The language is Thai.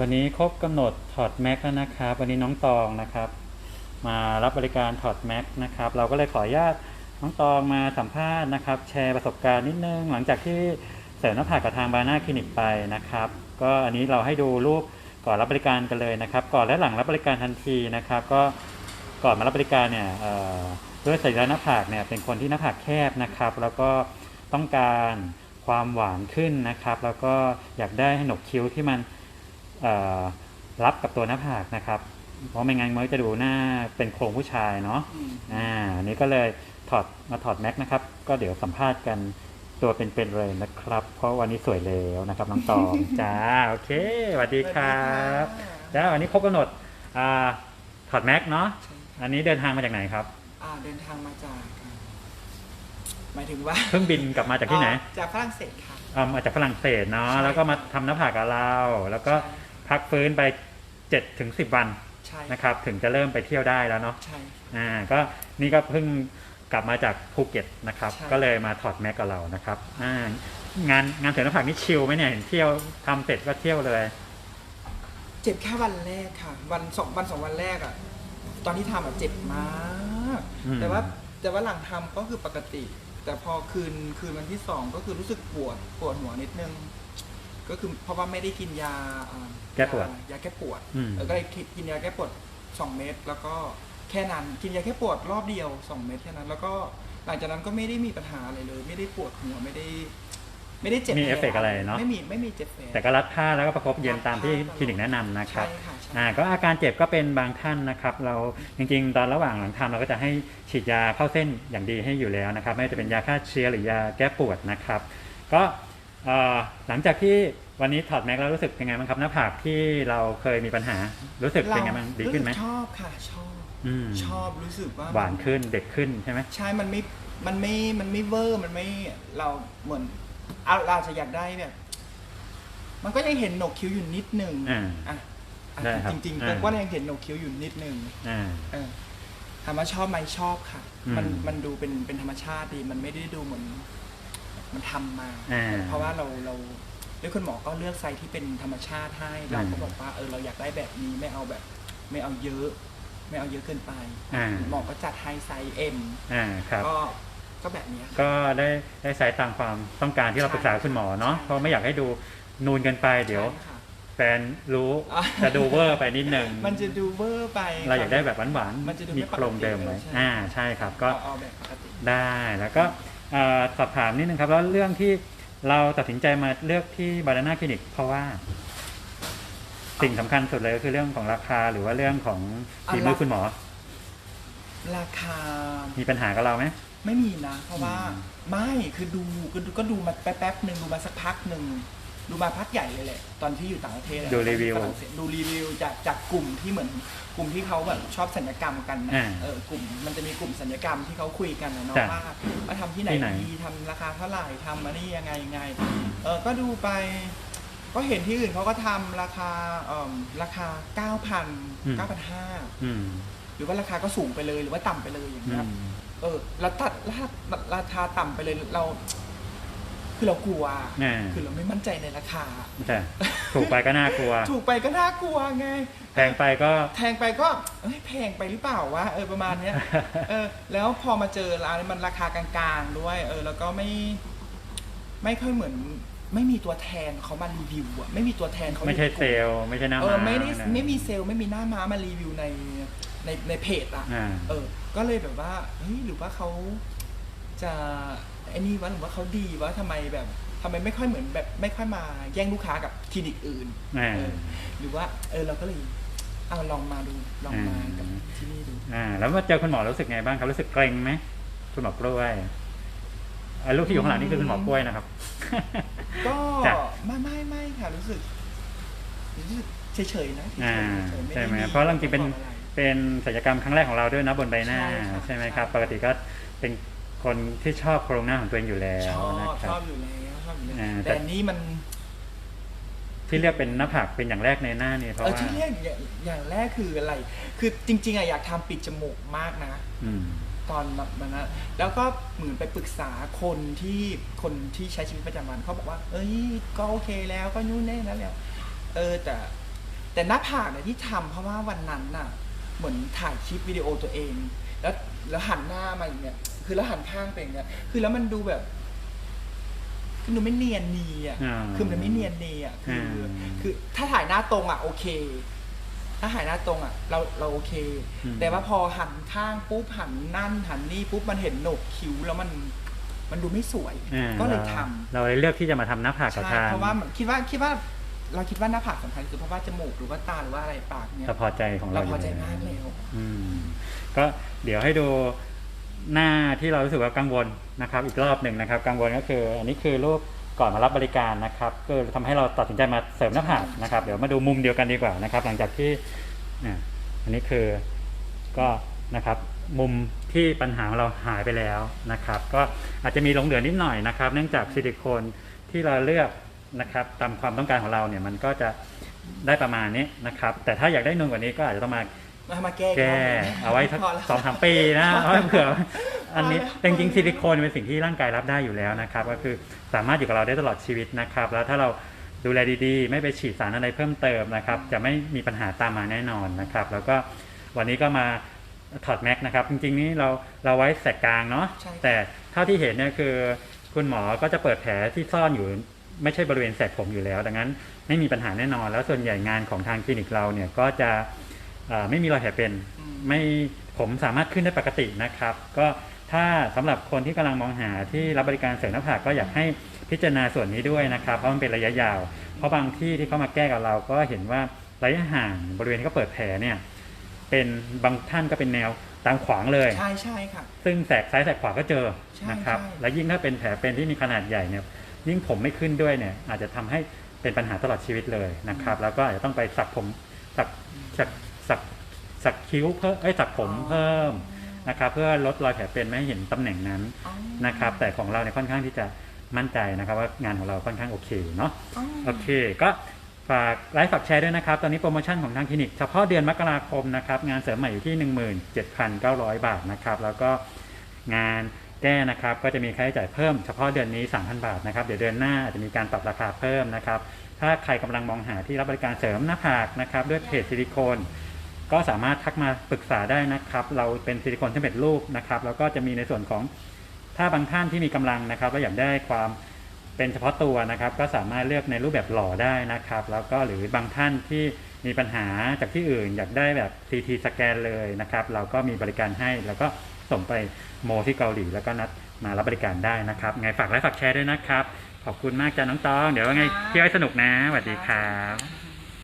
วันนี้ครบกำหนดถอดแม็กแล้วนะครับ วันนี้น้องตองนะครับ มารับบริการถอดแม็กนะครับ เราก็เลยขออนุญาตน้องตองมาสัมภาษณ์นะครับ แชร์ประสบการณ์นิดนึง หลังจากที่เสริมหน้าผากกับทางบานาคลินิกไปนะครับ ก็อันนี้เราให้ดูรูปก่อนรับบริการกันเลยนะครับ ก่อนและหลังรับบริการทันทีนะครับ ก็ก่อนมารับบริการเนี่ยด้วยสรีระหน้าผากเนี่ยเป็นคนที่หน้าผากแคบนะครับ แล้วก็ต้องการความหวานขึ้นนะครับ แล้วก็อยากได้ให้หนกคิ้วที่มัน รับกับตัวหน้าผากนะครับ เพราะไม่งั้นมันก็จะดูหน้าเป็นโครงผู้ชายเนาะอ่าอันนี้ก็เลยถอดมาถอดแม็กนะครับ ก็เดี๋ยวสัมภาษณ์กันตัวเป็นๆเลยนะครับ เพราะวันนี้สวยแล้วนะครับน้องตองจ้าโอเคสวัสดีครับจ้าวันนี้ครบกำหนดอ่าถอดแม็กเนาะใช่อันนี้เดินทางมาจากไหนครับอ่าเดินทางมาจากอ่าหมายถึงว่าเพิ่งบินกลับมาจากที่ไหนอ๋อจากฝรั่งเศสค่ะอ่ามาจากฝรั่งเศสเนาะใช่แล้วก็มาทำหน้าผากกับเรา แล้วก็ พักฟื้นไป7ถึง10วันใช่นะครับถึงจะเริ่มไปเที่ยวได้แล้วเนาะใช่ อ่าก็นี่ก็เพิ่งกลับมาจากภูเก็ตนะครับ ใช่ ก็เลยมาถอดแม็กกับเรานะครับอ่างานงานเสริมหน้าผากนี่ชิลไหมเนี่ยเห็นเที่ยวทำเสร็จก็เที่ยวเลย เจ็บแค่วันแรกค่ะ วันสองวันสองวันแรกอะ ตอนที่ทำอะเจ็บมาก อืม แต่ว่าแต่ว่าหลังทำก็คือปกติ แต่พอคืนคืนวันที่สองก็คือรู้สึกปวดปวดหัวนิดนึง ก็คือเพราะว่าไม่ได้กินยาอ่าแก้ปวด ยายาแก้ปวดอืม เออก็เลยกินยาแก้ปวดสองเม็ดแล้วก็แค่นั้นกินยาแก้ปวดรอบเดียวสองเม็ดแค่นั้น แล้วก็หลังจากนั้นก็ไม่ได้มีปัญหาอะไรเลย ไม่ได้ปวดหัวไม่ได้ ไม่ได้เจ็บมีเอฟเฟกต์อะไรเนอะ ไม่มีไม่มีเจ็บแผล แต่ก็รัดผ้าแล้วก็ประคบเย็นตามที่คลินิกแนะนำนะครับ ใช่ค่ะใช่ อ่าก็อาการเจ็บก็เป็นบางท่านนะครับ เราจริงๆ ตอนระหว่างหลังทำเราก็จะให้ฉีดยาเข้าเส้นอย่างดีให้อยู่แล้วนะครับ ไม่ว่าจะเป็นยาฆ่าเชื้อหรือยาแก้ปวดนะครับ ก็เอ่อ หลังจากที่วันนี้ถอดแม็กแล้วรู้สึกเป็นไงบ้างครับหน้าผากที่เราเคยมีปัญหารู้สึกเป็นไงบ้างดีขึ้นไหมรู้สึกชอบค่ะชอบอืมชอบรู้สึกว่าหวานขึ้นเด็กขึ้นใช่ไหมใช่มันไม่มันไม่มันไม่เวอร์มันไม่เราเหมือนเอาเราอาจจะอยากได้แบบมันก็ยังเห็นโหนกคิ้วอยู่นิดนึงอ่าอะอะได้ครับจริงๆอ่าก็ยังเห็นโหนกคิ้วอยู่นิดนึงอ่าเออถามว่าชอบไหมชอบค่ะอืมมันมันดูเป็นเป็นธรรมชาติดี มันไม่ได้ดูเหมือน มันทำมาอ่าเพราะว่าเราเราด้วยคุณหมอก็เลือกไซส์ที่เป็นธรรมชาติให้เราก็อืมบอกว่าเออเราอยากได้แบบนี้ไม่เอาแบบ ไม่เอาเยอะ ไม่เอาเยอะเกินไปอ่าหมอก็จัดให้ไซส์ M อ่าครับก็ก็แบบนี้ค่ะก็ได้ได้ใช้ตามความต้องการที่เราปรึกษาคุณหมอเนาะใช่เพราะไม่อยากให้ดูนูนเกันไปเดี๋ยวใช่ค่ะแฟนรู้อะจะดูเวอร์ไปนิดนึงมันจะดูเวอร์ไป เราอยากได้แบบหวานมันจะดูๆไม่มีโครงเดิมไว้ปกติอ่าใช่ครับก็เอาเอาแบบปกติได้แล้วก็เอ่อ สอบถามนิดนึงครับแล้วเรื่องที่เราตัดสินใจมาเลือกที่บา n า n าคลินิกเพราะว่า สิ่งสำคัญสุดเลยก็คือเรื่องของราคาหรือว่าเรื่องของฝีมือคุณหมอ ราคามีปัญหากับเราไหม ไม่มีนะ เพราะว่าอืมไม่คือดูก็ดูก็ดูมาแป๊บๆหนึ่งดูมาสักพักหนึ่ง ดูมาพักใหญ่เลยแหละตอนที่อยู่ต่างประเทศอะดูรีวิว ฝงเศสดูรีวิวจากจากกลุ่มที่เหมือนกลุ่มที่เขาแบบชอบสัญญกรรมกันนะอ่าเออกลุ่มมันจะมีกลุ่มสัญญกรรมที่เขาคุยกันนะเนาะจ้ะว่าว่าทำที่ไหนที่ไหน ดีทำราคาเท่าไหร่ทำอันนี้ยังไงยังไงเออก็ดูไป ก็เห็นที่อื่นเขาก็ทำราคาเอ่อราคา9,000 9,500อืมหรือว่าราคาก็สูงไปเลยหรือว่าต่ำไปเลยอย่างอืเงี้ย ม เออแล้วตัดราคาราคาต่ำไปเลยเรา คือเรากลัว อ่า คือเราไม่มั่นใจในราคาใช่ถูกไปก็น่ากลัว ถูกไปก็น่ากลัวไง แพงไปก็แพงไปก็เอ้ยแพงไปหรือเปล่าวะเออประมาณเนี้ย เออ แล้วพอมาเจอร้านมันราคากลางๆ ด้วย เออ แล้วก็ไม่ ไม่ค่อยเหมือน ไม่มีตัวแทนเขามารีวิวอะไม่มีตัวแทนเขาไม่ใช่อยู่เซลล์ไม่ใช่หน้าเอม้าอไม่ได้นะ ไม่มีเซลล์ไม่มีหน้าม้ามารีวิวในในในเพจอะอ่า เออ ก็เลยแบบว่าเฮ้ยหรือว่าเขาจะ ไอ้นี่วะหรือว่าเขาดีวะทำไมแบบทำไมไม่ค่อยเหมือนแบบไม่ค่อยมาแย่งลูกค้ากับคลินิกอื่นอ่าเออหรือว่าเออเราก็เลยเอาลองมาดูลองมาอืมกับที่นี่ดูอ่า แล้วมาเจอคุณหมอรู้สึกไงบ้างครับรู้สึกเกรงไหมคุณหมอกล้วยอ่าลูกที่อยู่ข้างหลังนี่คือคุณหมอกล้วยนะครับ ก็จ้ะไม่ไม่ไม่ค่ะรู้สึกรู้สึกเฉยๆนะเฉยๆอ่าเฉยๆใช่ไหมด้เพราะจริงๆเป็นบอกอะไรเป็นศัลยกรรมครั้งแรกของเราด้วยนะบนใบหน้า ใช่ค่ะใช่ไหมครับใช่ปกติก็เป็น คนที่ชอบโครงหน้าของตัวเองอยู่แล้ชวอบนะคชรัอบ บอยู่แล้วชอบอยู่แล้วอ่าแต่ แต่อันนี้มันที่เรียกเป็นหน้าผากเป็นอย่างแรกในหน้านี่เพราะเออว่าที่เรียกอย่างอย่างแรกคืออะไร คือจริง ๆอะอยากทำปิดจมูกมากนะ อืม ตอนแบบนั้นแล้วก็เหมือนไปปรึกษาคนที่คนที่ใช้ชีวิตประจำวันเขาบอกว่า เอ้ยก็โอเคแล้วก็นู่นนี่นั่นแล้วเออแต่ แต่หน้าผากเนี่ยที่ทำเพราะว่าวันนั้นน่ะ เหมือนถ่ายคลิปวิดีโอตัวเอง แล้วแล้วหันหน้ามาอย่างเงี้ย คือแล้วหันข้างไปอย่างเงี้ย คือแล้วมันดูแบบ คือดูไม่เนียนนีอะ อ่าคือมันไม่เนียนนีอะ คืออมคือถ้าถ่ายหน้าตรงอะโอเค ถ้าถ่ายหน้าตรงอะ เราเราโอเค อืม แต่ว่าพอหันข้างปุ๊บหันนั่นหันนี่ปุ๊บมันเห็นโหนกคิ้วแล้วมันมันดูไม่สวย อ่าก็เลยราทำ เราเลยเลือกที่จะมาทำหน้าผากกับใช่ทางเพราะว่ามันคิดว่าคิดว่าเราคิดว่าหน้าผากสำคัญคือเพราะว่าจมูกหรือว่าตาหรือว่าอะไรปากเนี่ยเราพอใจของเราเราพอใจยู่มากแล้วแล้วอืม ก็เดี๋ยวให้ดูหน้าที่เรารู้สึกว่ากังวลนะครับ อีกรอบหนึ่งนะครับ กังวลก็คือ อันนี้คือรูปก่อนมารับบริการนะครับก็ทำให้เราตัดสินใจมาเสริมหน้าผากนะครับ เดี๋ยวมาดูมุมเดียวกันดีกว่านะครับ หลังจากที่อันนี้คือก็นะครับมุมที่ปัญหาของเราหายไปแล้วนะครับ ก็อาจจะมีหลงเหลือนิดหน่อยนะครับ เนื่องจากซิลิโคนที่เราเลือกนะครับตามความต้องการของเราเนี่ยมันก็จะได้ประมาณนี้นะครับ แต่ถ้าอยากได้นูนกว่านี้ก็อาจจะต้องมา มามาแก้แก้กรอบ เอาไว้สักพแล้วสองสามปีนะเอาไว้เผื่ออันนี้พอแล้ว แต่จริงๆซิลิโคนเป็นสิ่งที่ร่างกายรับได้อยู่แล้วนะครับก็คือสามารถอยู่กับเราได้ตลอดชีวิตนะครับ แล้วถ้าเราดูแลดีๆ ไม่ไปฉีดสารอะไรเพิ่มเติมนะครับ จะไม่มีปัญหาตามมาแน่นอนนะครับ แล้วก็วันนี้ก็มาถอดแม็กนะครับ จริงๆนี่เราเราไว้แสกกลางเนาะใช่ค่ะแต่เท่าที่เห็นเนี่ยคือ คุณหมอก็จะเปิดแผลที่ซ่อนอยู่ ไม่ใช่บริเวณแสกผมอยู่แล้ว ดังนั้นไม่มีปัญหาแน่นอน แล้วส่วนใหญ่งานของทางคลินิกเราเนี่ยก็จะเอ่อ ไม่มีรอยแผลเป็นอืมไม่ผมสามารถขึ้นได้ปกตินะครับ ก็ถ้าสำหรับคนที่กำลังมองหาที่รับบริการเสริมหน้าผากก็อยากให้พิจารณาส่วนนี้ด้วยนะครับ เพราะมันเป็นระยะยาว เพราะบางที่ที่เขามาแก้กับเราก็เห็นว่าระยะห่างบริเวณที่เขาเปิดแผลเนี่ยเป็นบางท่านก็เป็นแนวตามขวางเลย ใช่ใช่ค่ะ ซึ่งแสกซ้ายแสกขวาก็เจอใช่นะครับใช่และยิ่งถ้าเป็นแผลเป็นที่มีขนาดใหญ่เนี่ยยิ่งผมไม่ขึ้นด้วยเนี่ยอาจจะทำให้เป็นปัญหาตลอดชีวิตเลยนะครับ แล้วก็อาจจะต้องไปสักผมสักสัก สักสักคิ้วเพิ่มเอ้ยสักผมเพิ่มนะครับ เพื่อลดรอยแผลเป็นไม่ให้เห็นตำแหน่งนั้นอ๋อ นะครับ แต่ของเราเนี่ยค่อนข้างที่จะมั่นใจนะครับ ว่างานของเราค่อนข้างโอเคเนาะ อ๋อ โอเค ก็ฝากไลฟ์ฝากแชร์ด้วยนะครับ ตอนนี้โปรโมชั่นของทางคลินิก เฉพาะเดือนมกราคมนะครับ งานเสริมใหม่อยู่ที่ 17,900 บาทนะครับ แล้วก็งานแก้นะครับ ก็จะมีค่าใช้จ่ายเพิ่มเฉพาะเดือนนี้ 3,000 บาทนะครับ เดี๋ยวเดือนหน้าอาจจะมีการปรับราคาเพิ่มนะครับ ถ้าใครกำลังมองหาที่รับบริการเสริมหน้าผากนะครับ ด้วยเพจซิลิโคน ก็สามารถทักมาปรึกษาได้นะครับ เราเป็นซิลิโคนสำเร็จรูปนะครับ แล้วก็จะมีในส่วนของถ้าบางท่านที่มีกำลังนะครับแล้วอยากได้ความเป็นเฉพาะตัวนะครับ ก็สามารถเลือกในรูปแบบหล่อได้นะครับ แล้วก็หรือบางท่านที่มีปัญหาจากที่อื่น อยากได้แบบ CT สแกนเลยนะครับ เราก็มีบริการให้ แล้วก็ส่งไปโมที่เกาหลี แล้วก็นัดมารับบริการได้นะครับไงฝากไลค์ฝากแชร์ด้วยนะครับ ขอบคุณมากจ้าน้องตอง เดี๋ยวว่าไงเที่ยวให้สนุกนะสวัสดีครับค่ะ